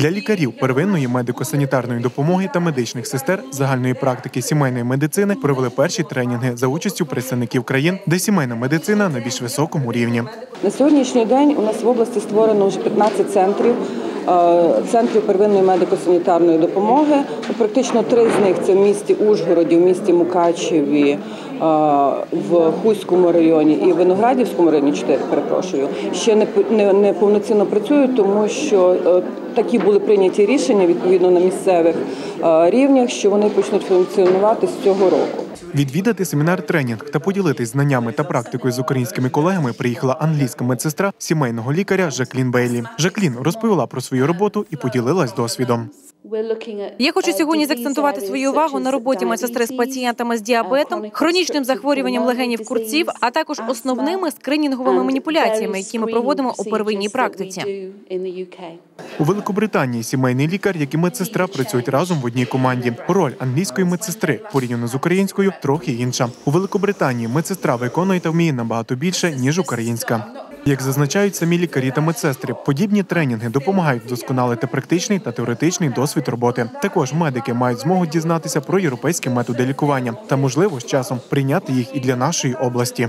Для лікарів первинної медико-санітарної допомоги та медичних сестер загальної практики сімейної медицини провели перші тренінги за участю представників країн, де сімейна медицина на більш високому рівні. На сьогоднішній день у нас в області створено вже 15 центрів. е, Центрів первинної медико-санітарної допомоги. Практично три з них це в місті Ужгороді, в місті Мукачеві, в Хуському районі і Виноградівському районі, чотири, перепрошую, ще не, не, не повноцінно працюють, тому що е, такі були прийняті рішення відповідно на місцевих е, рівнях, що вони почнуть функціонувати з цього року. Відвідати семінар тренінг та поділитись знаннями та практикою з українськими колегами приїхала англійська медсестра сімейного лікаря Жаклін Бейлі. Жаклін розповіла про свою роботу і поділилась досвідом. Я хочу сьогодні заакцентувати свою увагу на роботі медсестри з пацієнтами з діабетом, хронічним захворюванням легенів курців, а також основними скринінговими маніпуляціями, які ми проводимо у первинній практиці. У Великобританії сімейний лікар, як і медсестра працюють разом в одній команді. Роль англійської медсестри порівняно з українською трохи інша. У Великобританії медсестра виконує та вміє набагато більше ніж українська. Як зазначають самі лікарі та медсестри, подібні тренінги допомагають вдосконалити практичний та теоретичний досвід роботи. Також медики мають змогу дізнатися про європейські методи лікування та, можливо, з часом прийняти їх і для нашої області.